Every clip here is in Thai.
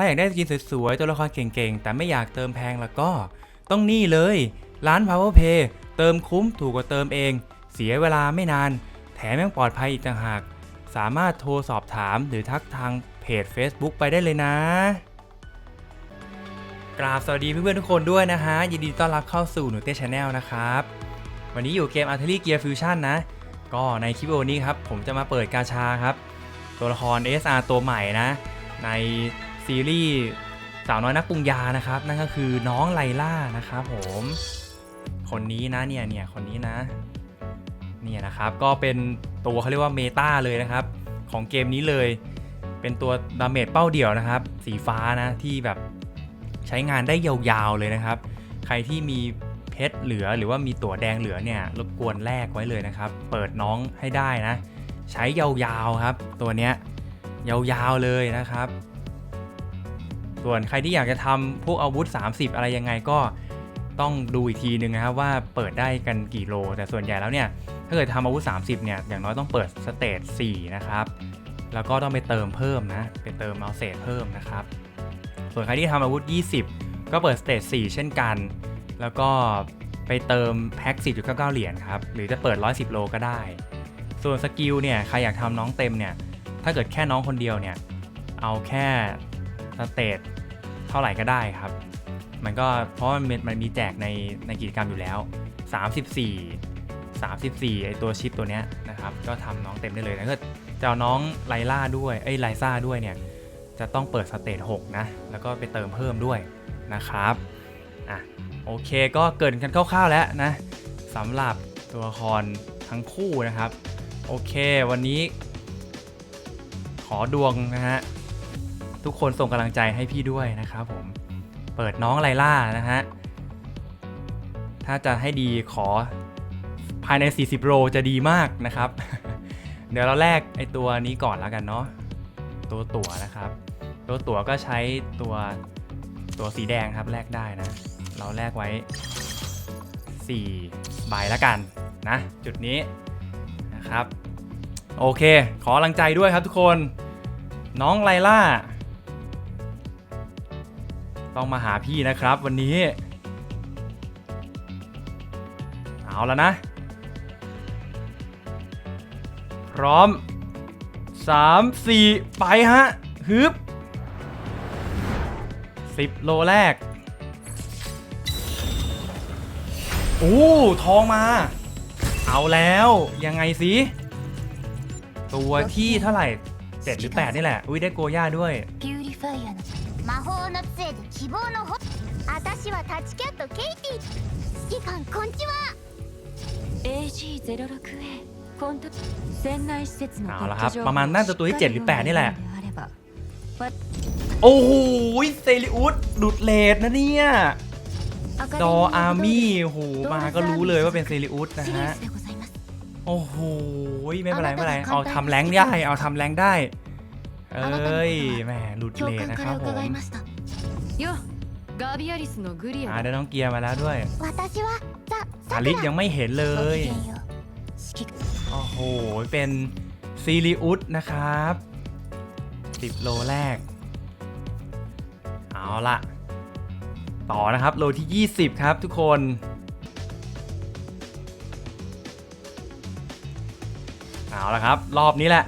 าอยากได้สกินสวยๆ ตัวละครเก่งๆ แต่ไม่อยากเติมแพงแล้วก็ ต้องนี่เลย ร้าน Power Pay เติมคุ้มถูกกว่าเติมเอง เสียเวลาไม่นาน แถมยังปลอดภัยอีกต่างหาก สามารถโทรสอบถามหรือทักทางเพจ Facebook ไปได้เลยนะ กราบสวัสดีเพื่อนๆทุกคนด้วยนะฮะ ยินดีต้อนรับเข้าสู่หนูเต้ชาแนลนะครับ วันนี้อยู่เกม Artillery Gear Fusion นะ ก็ในคลิปวิดีโอนี้ครับผมจะมาเปิดกาชาครับ ตัวละคร SR ตัวใหม่นะ ใน ซีรีส์สาวน้อยนักปรุงยานะครับ นั่นก็คือน้องไลล่านะครับผม คนนี้นะเนี่ยเนี่ยคนนี้นะ เนี่ยนะครับก็เป็นตัวเขาเรียกว่าเมตาเลยนะครับ ของเกมนี้เลย เป็นตัวดาเมจเป้าเดี่ยวนะครับ สีฟ้านะที่แบบใช้งานได้ยาวๆเลยนะครับ ใครที่มีเพชรเหลือหรือว่ามีตั๋วแดงเหลือเนี่ยรบกวนแลกไว้เลยนะครับ เปิดน้องให้ได้นะ ใช้ยาวๆครับ ตัวเนี้ยยาวๆเลยนะครับ ส่วนใครที่อยากจะทำพวกอาวุธ 30 อะไรยังไงก็ต้องดูอีกทีนึงนะครับว่าเปิดได้กันกี่โล แต่ส่วนใหญ่แล้วเนี่ยถ้าเกิดทำอาวุธ 30 เนี่ยอย่างน้อยต้องเปิดสเตจ4นะครับแล้วก็ต้องไปเติมเพิ่มนะไปเติมเอาเศษเพิ่มนะครับ ส่วนใครที่ทำอาวุธ 20 ก็เปิดสเตจ4เช่นกัน แล้วก็ไปเติมแพ็ค4.99 เหรียญครับหรือจะเปิด 110 โลก็ได้ ส่วนสกิลเนี่ยใครอยากทำน้องเต็มเนี่ยถ้าเกิดแค่น้องคนเดียวเนี่ยเอาแค่ สเตจเท่าไหร่ก็ได้ครับ มันก็เพราะมันมันมีแจกในในกิจกรรมอยู่แล้ว 34 34ไอตัวชิปตัวเนี้ยนะครับก็ทำน้องเต็มได้เลยนะก็จะเอาน้องไลล่าด้วยไอไลซ่าด้วยเนี่ยจะต้องเปิดสเตจ6นะแล้วก็ไปเติมเพิ่มด้วยนะครับอะโอเคก็เกินกันคร่าวๆแล้วนะสำหรับตัวละครทั้งคู่นะครับ โอเควันนี้ขอดวงนะฮะ ทุกคนส่งกำลังใจให้พี่ด้วยนะครับผม เปิดน้องไลล่านะฮะ ถ้าจะให้ดีขอภายใน 40 โลจะดีมากนะครับ เดี๋ยวเราแลกไอตัวนี้ก่อนแล้วกันเนาะ ตัวตั๋วนะครับ ตัวตั๋วก็ใช้ตัวตัวสีแดงครับแลกได้นะ เราแลกไว้4ใบแล้วกันนะ จุดนี้นะครับ โอเค ขอกำลังใจด้วยครับทุกคน น้องไลล่า ต้องมาหาพี่นะครับวันนี้ เอาแล้วนะ พร้อม 3 4 ไปฮะฮึบ10 โลแรก โอ้ ทองมา เอาแล้ว ยังไงสิ ตัวที่เท่าไหร่ 7 หรือ 8 นี่แหละ อุ้ยได้โกย่าด้วย ピューリファイアの魔法の杖で希望のほ私はタチキャットケイティ指揮官こんちは AG06A コント船内施設の เอา ペ ละ ッ ครับ ト情報 ประมาณน่าจะตัวที่ 7 หรือ 8 นี่แหละ あれば โอ้โหเซริอุสดุดเลดนะเนี่ย アカ จ デ อ ミー อาร์ の มี่โอ้โหมาก็รู้เลยว่าเป็นเซริอุสนะ シリウ ฮะ スでございます โอ้โหไม่เป็นไรไม่เป็นไร เอาทำแรงได้ เอาทำแรงได้ เอ้ยแหมหลุด 教 เลด 官 นะ か ครั ら บผม 伺いました よガビアリスのグリ อ่า ア ได้น้องเกียร์มาแล้วด้วย 私はザ・ อาลิสยังไม่เห็นเล ご ย きげんよう指揮 โอ้โห เป็นซีริอุสนะครับ 10 โลแรก เอาละต่อนะครับ โลที่ 20 ครับทุกคน เอาละครับ รอบนี้แหละ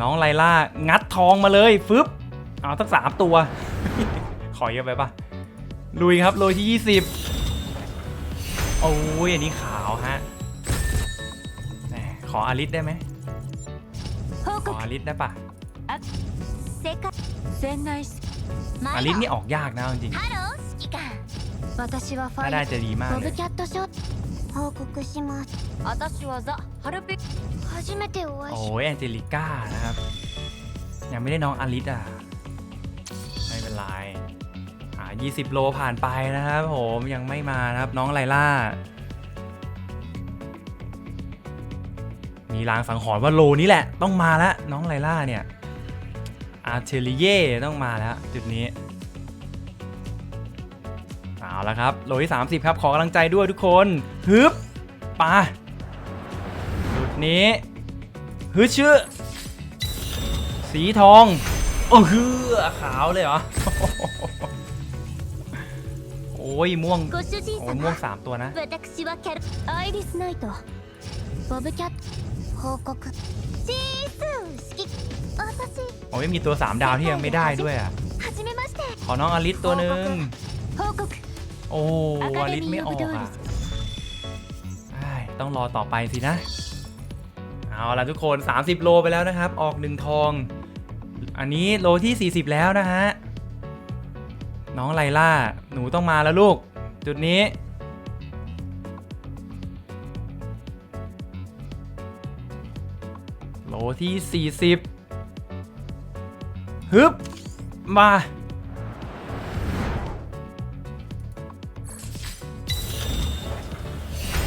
น้องไลล่างัดทองมาเลยฟึบเอาทั้งสามตัว ขอเยอะไปปะลุยครับโรยที่ 20 โอ้ยอันนี้ขาวฮะขออลิสได้ไหมขออลิสได้ปะอลิสนี่ออกยากนะจริงถ้าได้จะดีมากเลย キャットショー報告します私はザハルペ初めてお会い โอ้ し ยแอนเจลิก้านะครับ ยังไม่ได้น้องอาริสอ่ะ ไม่เป็นไรอ่า20 โลผ่านไปนะครับผมยังไม่มานะครับ น้องไลล่า มีลางสังหรณ์ว่าโลนี้แหละ ต้องมาแล้ว น้องไลล่าเนี่ยอาร์เทลิเย่ต้องมาแล้ว จุดนี้ เอาละครับ โลที่ 30 ครับ ขอกำลังใจด้วยทุกคน ฮึบปาจุด นี้ฮือชื่อ สีทอง โอ้คือขาวเลยเหรอ โอ้ยม่วง โอ้ม่วงสามตัวนะโอ้ยมีตัวสามดาวที่ยังไม่ได้ด้วยอะ ขอน้องอลิสตัวหนึ่งโอ้อลิสไม่ออกอะต้องรอต่อไปสินะ เอาละทุกคน 30 โลไปแล้วนะครับ ออกหนึ่งทอง อันนี้โลที่ 40 แล้วนะฮะ น้องไลล่า หนูต้องมาแล้วลูก จุดนี้ โลที่ 40 ฮึบ มา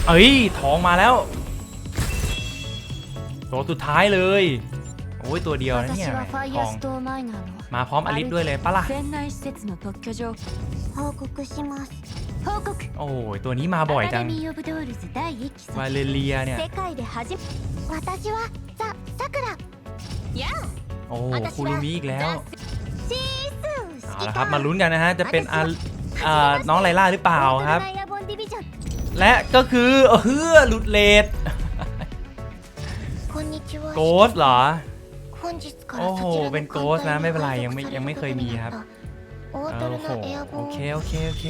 เอ้ยทองมาแล้ว ตัวสุดท้ายเลย โอ้ยตัวเดียวนะเนี่ยของมาพร้อมอลิฟด้วยเลยปะล่ะโอ้ยตัวนี้มาบ่อยจังวาเลเรียเนี่ยโอ้คูรุมิอีกแล้วเอาละครับมาลุ้นกันนะฮะจะเป็นน้องไลล่าหรือเปล่าครับ และก็คือเออหลุดเลด โกสเหรอ โอ้โห เป็นโกสนะไม่เป็นไรยังไม่ยังไม่เคยมีครับโอ้โหโอเคโอเคโอเค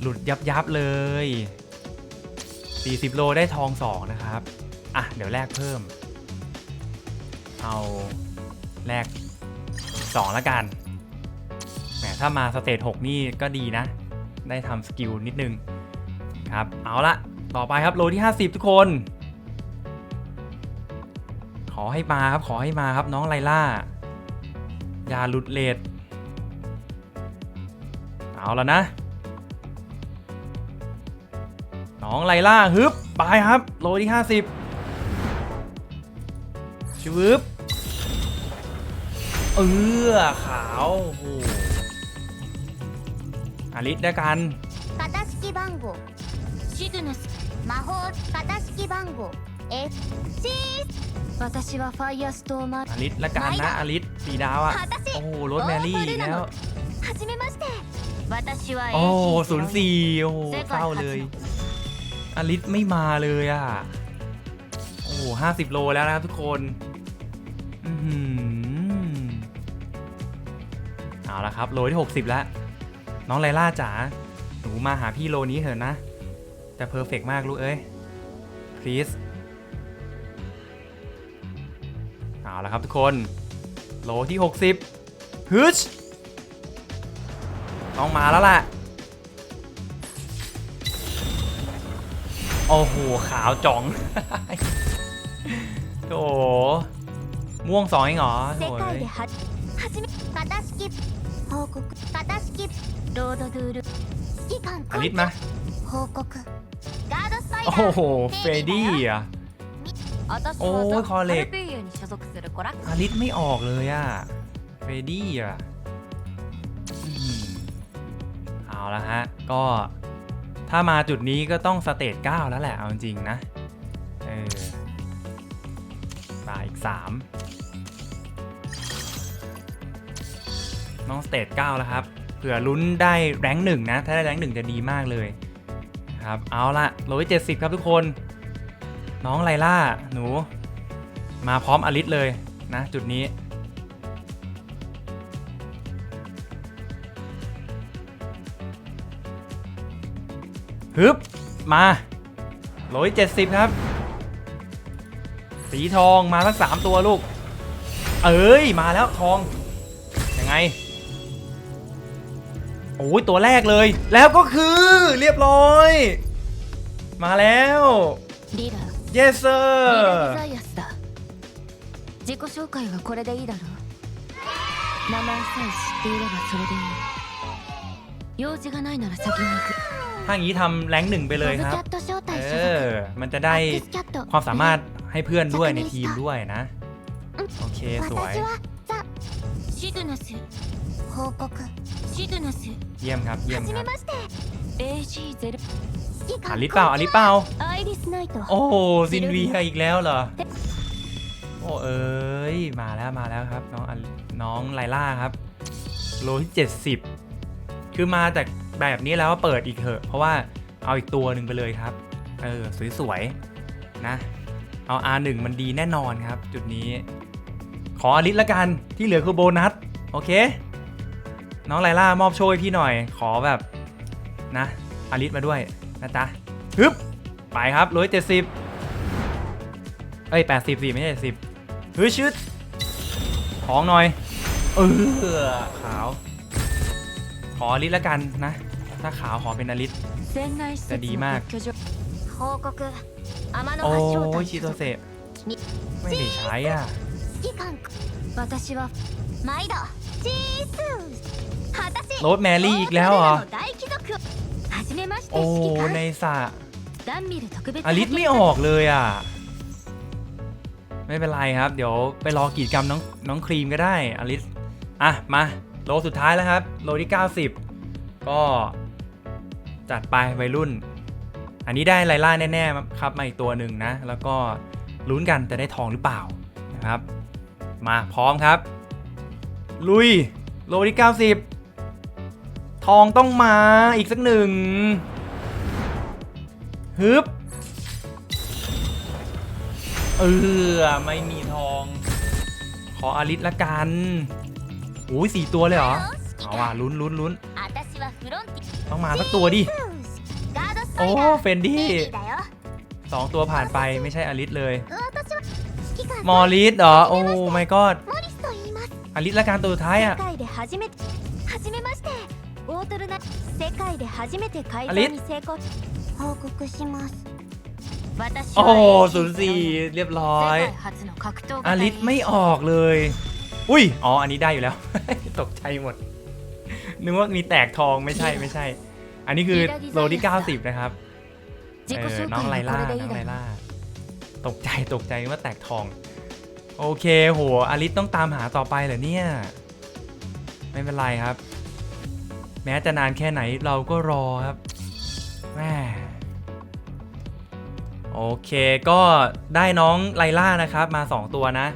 หลุดยับยับเลย 40 โลได้ทอง 2 นะครับ อะ เดี๋ยวแลกเพิ่ม เอาแลก2ละกัน แหมถ้ามาสเตจ6นี่ก็ดีนะ ได้ทำสกิลนิดนึง ครับ เอาละ ต่อไปครับโลที่ 50 ทุกคน อให้มาครับ ขอให้มาครับน้องไลล่า อย่าหลุดเลท เอาแล้วนะ น้องไลล่าฮึบไปครับ โลที่ 50ชวึบเออขาวโอ้โหอลิสด้วยกัน 型式番号シグヌス魔法型式番号 F シー私はファイアストーマイ อลิสละกันนะอลิสสีดาวอะ 私 โอ้โหโรสแมรี่อีกแล้ว はじめまして私は โอ้ AC ศูนย์สี่โอ้โหเศร้าเลย อลิสไม่มาเลยอ่ะ โอ้ห้าสิบโลแล้วนะครับทุกคน อือหือเอาละครับ โลที่ 60 แล้ว น้องไลล่าจ๋า หนูมาหาพี่โลนี้เถอะนะ แต่เพอร์เฟกมากลูกเอ้ย please เอ แล้วครับทุกคนโลที่ 60ฮึชต้องมาแล้วแหละโอ้โหขาวจ่องโถม่วงสองเองเหรอโถยอลิสมาโอ้โหเฟรดี้อะโอ้ยคอเล็ก รักอาริสไม่ออกเลยอะเฟรดี้อะเอาละฮะ ก็ถ้ามาจุดนี้ก็ต้องสเตจ9แล้วแหละ เอาจริงนะ เออมาอีก 3 น้องสเตจ9แล้วครับ เผื่อลุ้นได้แรงหนึ่งนะ ถ้าได้แรงหนึ่งจะดีมากเลยครับ เอาละโลเจ็ดสิบครับทุกคน น้องไลล่า หนู มาพร้อมอลิสเลย นะจุดนี้ ฮึบ มาร้อยเจ็ดสิบครับ สีทองมาทั้งสามตัวลูก เอ้ย มาแล้วทอง ยังไงโอ้ยตัวแรกเลย แล้วก็คือเรียบร้อย มาแล้ว yes sir 自己紹介はこれでいいだろう名前さえ知っていればそれでいい用事がないなら先に行く ถ้าอย่างนี้ทำแรงค์หนึ่งไปเลย ボブ ค キ รั ャ บ ット招 เอ 待所属 อ มันจะได้ アックスキャット ความสามารถให้เพื่อนด้วยในทีมด้วยนะ โอเค สวย 私はザシグナス報告シグナス เยี่ยมครับ เยี่ย は ม じ ค め รับ まして AG0 指揮 อา 官 ลิสเปล่าอาลิสเปล่า アイリスナイト โอ้โหซินเวียอีกแล้วเหรอ โอ้เอ้ยมาแล้วมาแล้วครับ น้องนน้องไลล่าครับ โลที่ 70 คือมาจากแบบนี้แล้วเปิดอีกเถอะ เพราะว่าเอาอีกตัวหนึ่งไปเลยครับ เออ สวยๆ นะ เอา R1 มันดีแน่นอนครับ จุดนี้ ขออลิสละกันที่เหลือคือโบนัส โอเค น้องไลล่ามอบโชยพี่หน่อย ขอแบบนะอลิสมาด้วยนะจ๊ะฮึบไปครับร้อยเจ็ดสิบเอ้ยแปดสิบสี่ไม่ใช่สิบ เฮ้ยชุดของหน่อย เออขาว ขออลิสละกันนะ ถ้าขาวขอเป็นอลิสจะดีมาก โอ้ยชีตัวเสะไม่ได้ใช้อะโรสแมรี่อีกแล้วเหรอ โอ้ ในสระอลิสไม่ออกเลยอะ ไม่เป็นไรครับ เดี๋ยวไปรอกิจกรรมน้องน้องครีมก็ได้อลิสอะมาโลสุดท้ายแล้วครับ โลที่ 90 ก็จัดไปวัยรุ่น อันนี้ได้ไลล่าแน่ๆครับมาอีกตัวหนึ่งนะ แล้วก็ลุ้นกันจะได้ทองหรือเปล่านะครับ มาพร้อมครับ ลุย โลที่ 90 ทองต้องมาอีกสักหนึ่งฮึบ เออไม่มีทอง ขออาริสละกันโอ้ยสี่ตัวเลยเหรอเอาว่ะลุ้นลุ้นลุ้นต้องมาสักตัวดิ โอ้เฟนดี้สองตัวผ่านไปไม่ใช่อาริสเลย มอริสเหรอ โอ้ไม่ก็อาริสละกันตัวท้ายอะอลิส โอ้โศูนย์สี่เรียบร้อยอาริสไม่ออกเลย อุ้ย อ๋อ อันนี้ได้อยู่แล้ว ตกใจหมด นึกว่ามีแตกทองไม่ใช่ไม่ใช่ อันนี้คือโลที่ 90 นะครับน้องไลล่าน้องไลล่า ตกใจตกใจว่าแตกทอง โอเคโหอาริสต้องตามหาต่อไปเหรอเนี่ย ไม่เป็นไรครับ แม้จะนานแค่ไหนเราก็รอครับแม่ โอเคก็ได้น้องไลล่านะครับมา 2 ตัวนะ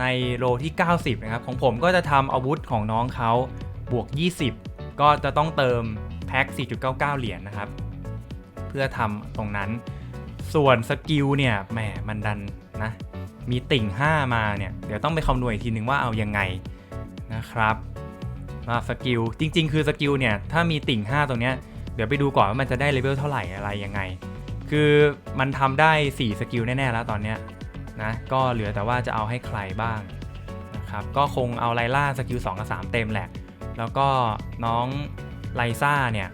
ในโลที่ 90 นะครับ ของผมก็จะทำอาวุธของน้องเขาบวก 20 ก็จะต้องเติมแพ็ค 4.99 เหรียญนะครับ เพื่อทำตรงนั้น ส่วนสกิลเนี่ยแหมมันดันนะมีติ่ง 5 มาเนี่ย เดี๋ยวต้องไปคำนวณอีกทีนึงว่าเอายังไงนะครับว่าสกิลจริง ๆ คือสกิลเนี่ยถ้ามีติ่ง 5 ตรงเนี้ยเดี๋ยวไปดูก่อนว่ามันจะได้เลเวลเท่าไหร่อะไรยังไง คือมันทำได้ 4 สกิลแน่ ๆ แล้วตอนเนี้ยนะก็เหลือแต่ว่าจะเอาให้ใครบ้างนะครับก็คงเอาไลล่าสกิล2กับ3 เต็มแหละ แล้วก็น้องไลซ่าเนี่ย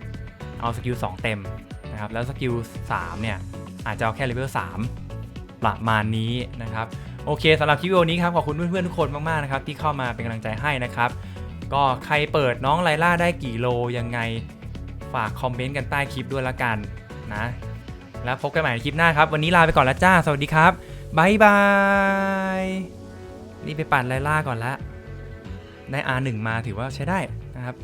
เอาสกิล2เต็มนะครับแล้วสกิล3เนี่ยอาจจะเอาแค่เลเวล3ประมาณนี้นะครับโอเคสำหรับคลิปวิดีโอนี้ครับขอบคุณเพื่อนๆทุกคนมากๆนะครับที่เข้ามาเป็นกำลังใจให้นะครับก็ใครเปิดน้องไลล่าได้กี่โลยังไงฝากคอมเมนต์กันใต้คลิปด้วยละกันนะ แล้วพบกันใหม่ในคลิปหน้าครับ วันนี้ลาไปก่อนแล้วจ้า สวัสดีครับบายบาย นี่ไปปั่นไลล่าก่อนละได้ R1 มาถือว่าใช้ได้นะครับ